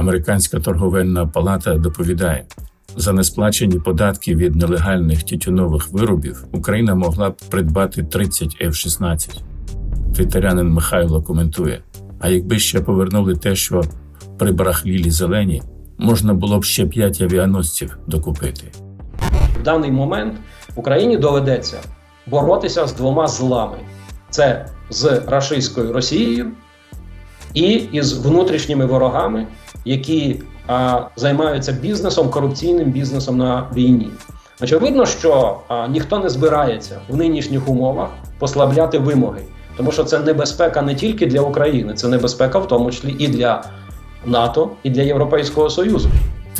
Американська торговельна палата доповідає. За несплачені податки від нелегальних тютюнових виробів Україна могла б придбати 30 F-16. Твітерянин Михайло коментує: а якби ще повернули те, що при барахлілі зелені, можна було б ще 5 авіаносців докупити. В даний момент Україні доведеться боротися з двома злами: це з рашистською Росією і із внутрішніми ворогами, які а, займаються бізнесом, корупційним бізнесом на війні. Очевидно, що а, ніхто не збирається в нинішніх умовах послабляти вимоги, тому що це небезпека не тільки для України, це небезпека в тому числі і для НАТО, і для Європейського Союзу.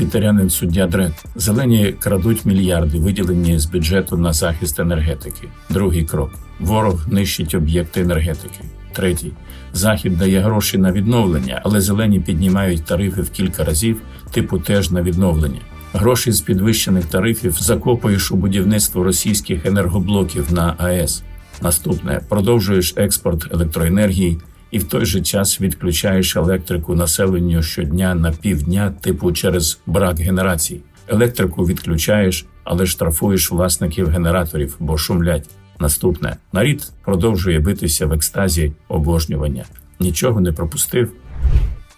Твітерянин суддя Дред. Зелені крадуть мільярди, виділені з бюджету на захист енергетики. Другий крок: ворог нищить об'єкти енергетики. Третій захід дає гроші на відновлення, але зелені піднімають тарифи в кілька разів, типу теж на відновлення. Гроші з підвищених тарифів закопуєш у будівництво російських енергоблоків на АЕС. Наступне продовжуєш експорт електроенергії і в той же час відключаєш електрику населенню щодня на півдня, типу через брак генерації. Електрику відключаєш, але штрафуєш власників генераторів, бо шумлять. Наступне нарід продовжує битися в екстазі обожнювання. Нічого не пропустив.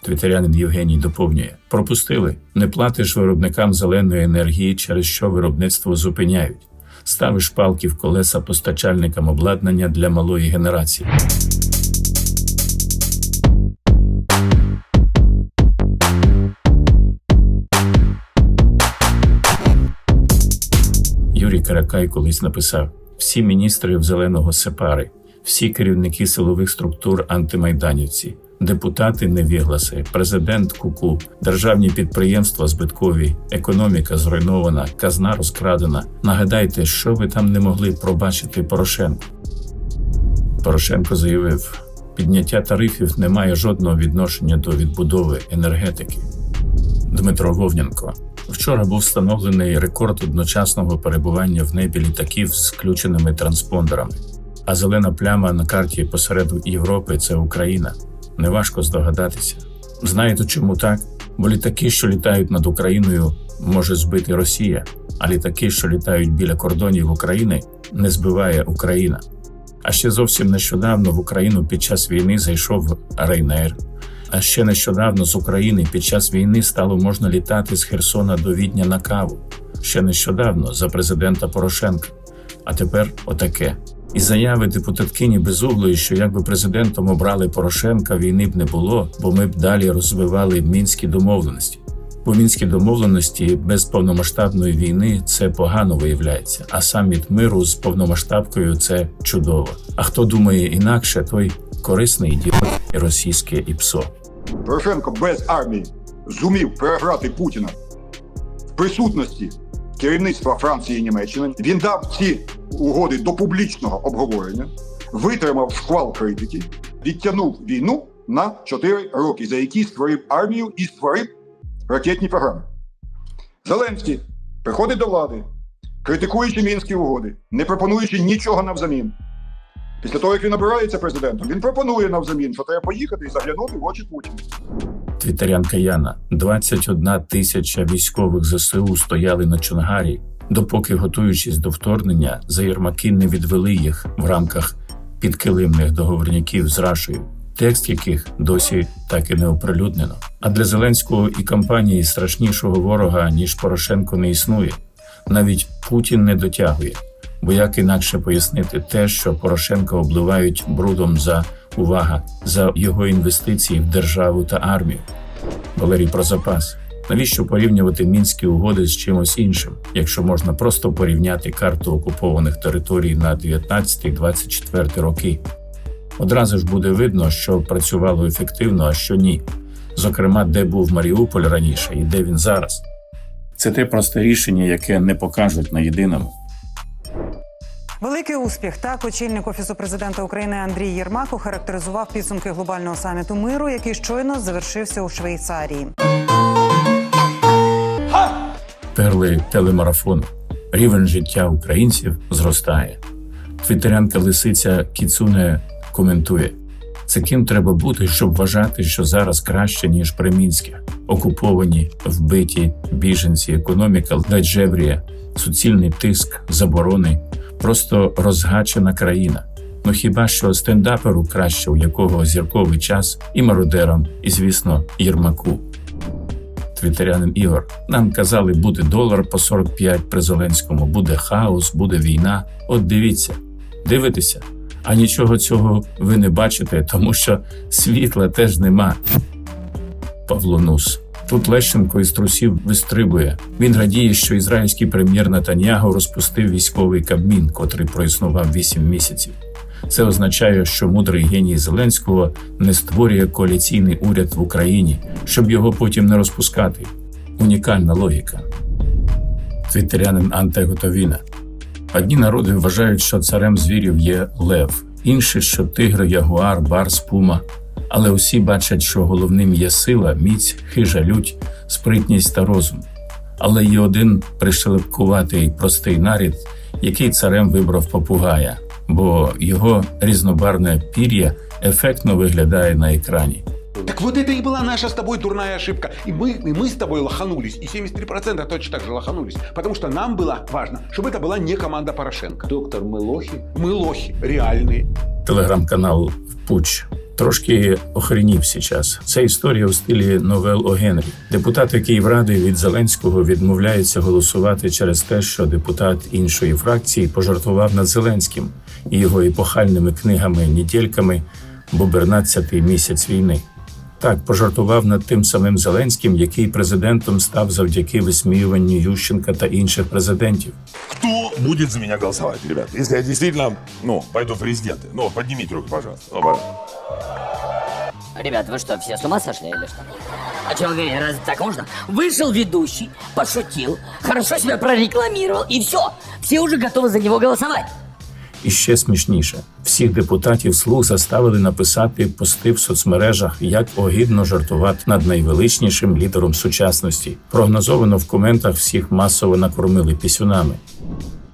Твітерянин Євгеній доповнює: пропустили, не платиш виробникам зеленої енергії, через що виробництво зупиняють. Ставиш палки в колеса постачальникам обладнання для малої генерації. Юрій Каракай колись написав: всі міністри в зеленого сепари, всі керівники силових структур антимайданівці, депутати невігласи, президент куку, державні підприємства збиткові, економіка зруйнована, казна розкрадена. Нагадайте, що ви там не могли пробачити Порошенку. Порошенко заявив: підняття тарифів не має жодного відношення до відбудови енергетики. Дмитро Вовненко. Вчора був встановлений рекорд одночасного перебування в небі літаків з включеними транспондерами. А зелена пляма на карті посереду Європи це Україна. Неважко здогадатися. Знаєте, чому так? Бо літаки, що літають над Україною, може збити Росія, а літаки, що літають біля кордонів України, не збиває Україна. А ще зовсім нещодавно в Україну під час війни зайшов Рейнер. А ще нещодавно з України під час війни стало можна літати з Херсона до Відня на каву. Ще нещодавно за президента Порошенка. А тепер отаке. І заяви депутаткині Безуглої, що якби президентом обрали Порошенка, війни б не було, бо ми б далі розвивали мінські домовленості. Бо мінські домовленості без повномасштабної війни це погано виявляється, а саміт миру з повномасштабкою це чудово. А хто думає інакше, той корисний ідіот і російське ІПСО. Порошенко без армії зумів переграти Путіна в присутності керівництва Франції і Німеччини. Він дав ці угоди до публічного обговорення, витримав шквал критики, відтягнув війну на 4 роки, за які створив армію і створив ракетні програми. Зеленський приходить до влади, критикуючи мінські угоди, не пропонуючи нічого навзамін. Після того, як він обирається президентом, він пропонує навзамін, що треба поїхати і заглянути в очі Путіна. Твітерянка Яна 21 тисяча військових ЗСУ стояли на Чонгарі, допоки, готуючись до вторгнення, заєрмаки не відвели їх в рамках підкилимних договорняків з Рашею, текст яких досі так і не оприлюднено. А для Зеленського і компанії страшнішого ворога ніж Порошенко не існує. Навіть Путін не дотягує. Бо як інакше пояснити те, що Порошенка обливають брудом за увага за його інвестиції в державу та армію? Валерій про запас. Навіщо порівнювати мінські угоди з чимось іншим, якщо можна просто порівняти карту окупованих територій на 19-24 роки? Одразу ж буде видно, що працювало ефективно, а що ні. Зокрема, де був Маріуполь раніше і де він зараз. Це те просте рішення, яке не покажуть на єдиному. Великий успіх так очільник офісу президента України Андрій Єрмак охарактеризував підсумки глобального саміту миру, який щойно завершився у Швейцарії. перли телемарафону. Рівень життя українців зростає. Твітерянка Лисиця Кіцуне коментує: це ким треба бути, щоб вважати, що зараз краще ніж при мінських. окуповані, вбиті, біженці, економіка ледь жевріє, суцільний тиск, заборони, просто розгачена країна. Ну хіба що стендаперу краще, у якого зірковий час, і мародерам, і звісно, Єрмаку. Твітерянин Ігор. Нам казали, буде долар по 45 при Зеленському, буде хаос, буде війна. От дивіться, дивитеся. А нічого цього ви не бачите, тому що світла теж нема. Павло Нус. Тут Лещенко із трусів вистрибує. Він радіє, що ізраїльський прем'єр Натаньяго розпустив військовий кабмін, котрий проіснував 8 місяців. Це означає, що мудрий геній Зеленського не створює коаліційний уряд в Україні, щоб його потім не розпускати. Унікальна логіка. Твіттерянин Анте Готовіна. Одні народи вважають, що царем звірів є лев, інші, що тигр, ягуар, барс, пума Але усі бачать, що головним є сила, міць, хижа лють, спритність та розум. Але є один пришелепкуватий простий нарід, який царем вибрав попугая, бо його різнобарне пір'я ефектно виглядає на екрані. Так вот это и была наша с тобой дурная ошибка. И мы, и мы с тобой лоханулись. И 73% точно так же лоханулись. Потому что нам было важно, чтобы это была не команда Порошенко. Доктор, мы лохи? Мы лохи, реальные. Телеграм-канал Пуч трошки охренів зараз. Це історія у стилі новел о Генрі. Депутати Київради від Зеленського відмовляються голосувати через те, що депутат іншої фракції пожартував над Зеленським і його епохальними книгами недільками 13-й місяць війни. Так, пожартував над тим самим Зеленським, який президентом став завдяки висміюванню Ющенка та інших президентів. Кто будет за меня голосовать, ребят? Если я действительно, ну, пойду в президенты. Ну, поднимите руки, пожалуйста. Ну, пожалуйста. Ребят, вы что, все с ума сошли или что? А что, вы говорите, разве так можно? Вышел ведущий, пошутил, хорошо себя прорекламировал, и все. Все уже готовы за него голосовать. І ще смішніше, всіх депутатів слуг заставили написати пости в соцмережах, як огідно жартувати над найвеличнішим лідером сучасності. Прогнозовано в коментах всіх масово накормили пісюнами.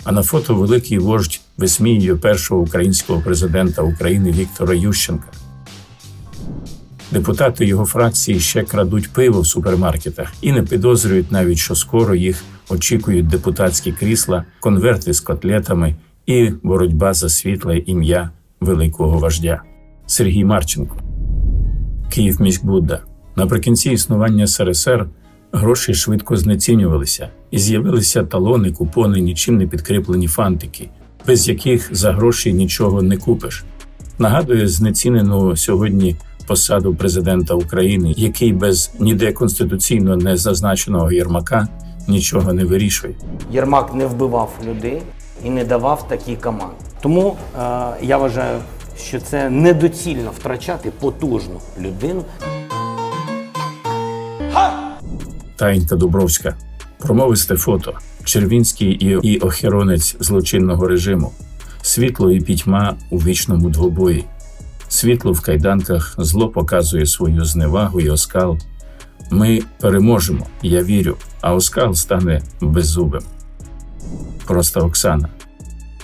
А на фото великий вождь висміює першого українського президента України Віктора Ющенка. Депутати його фракції ще крадуть пиво в супермаркетах і не підозрюють навіть, що скоро їх очікують депутатські крісла, конверти з котлетами і боротьба за світле ім'я великого вождя Сергій Марченко. Київ міськбудда. Наприкінці існування СРСР гроші швидко знецінювалися, і з'явилися талони, купони, нічим не підкріплені фантики, без яких за гроші нічого не купиш. Нагадує знецінену сьогодні посаду президента України, який без ніде конституційно не зазначеного Єрмака нічого не вирішує. Єрмак не вбивав людей і не давав такі команди. Тому е, я вважаю, що це недоцільно втрачати потужну людину. Таїнька Дубровська, промовисте фото, Червінський і, і охоронець злочинного режиму, світло і пітьма у вічному двобої. Світло в кайданках, зло показує свою зневагу і оскал. Ми переможемо, я вірю, а оскал стане беззубим. Просто Оксана.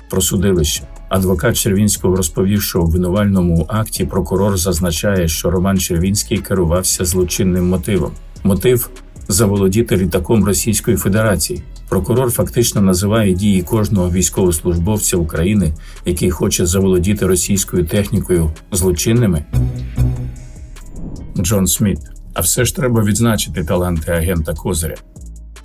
Про судилище. Адвокат Червінського розповів, що у винувальному акті прокурор зазначає, що Роман Червінський керувався злочинним мотивом. Мотив заволодіти літаком Російської Федерації. Прокурор фактично називає дії кожного військовослужбовця України, який хоче заволодіти російською технікою злочинними. Джон Сміт. А все ж треба відзначити таланти агента Козиря.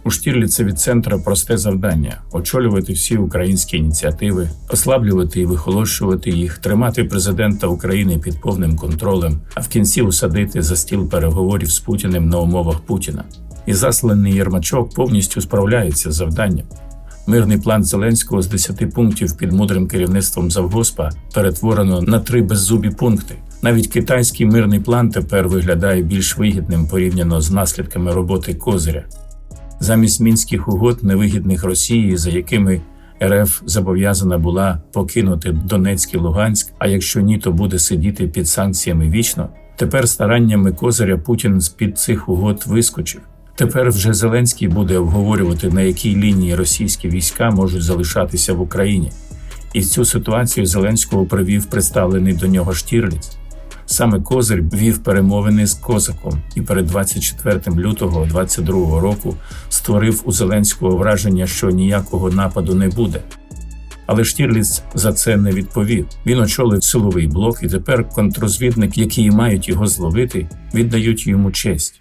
У Штірліца від центра просте завдання очолювати всі українські ініціативи, ослаблювати і вихолощувати їх, тримати президента України під повним контролем, а в кінці усадити за стіл переговорів з Путіним на умовах Путіна. І засланий Єрмачок повністю справляється з завданням. Мирний план Зеленського з 10 пунктів під мудрим керівництвом Завгоспа перетворено на три беззубі пункти. Навіть китайський мирний план тепер виглядає більш вигідним порівняно з наслідками роботи Козиря замість мінських угод, невигідних Росії, за якими РФ зобов'язана була покинути Донецьк і Луганськ. А якщо ні, то буде сидіти під санкціями вічно. Тепер стараннями Козиря Путін з під цих угод вискочив. Тепер вже Зеленський буде обговорювати, на якій лінії російські війська можуть залишатися в Україні. І цю ситуацію Зеленського привів представлений до нього Штірліц. Саме Козир вів перемовини з Козаком і перед 24 лютого 22 року створив у Зеленського враження, що ніякого нападу не буде. Але Штірліц за це не відповів. Він очолив силовий блок, і тепер контрозвідники, які мають його зловити, віддають йому честь.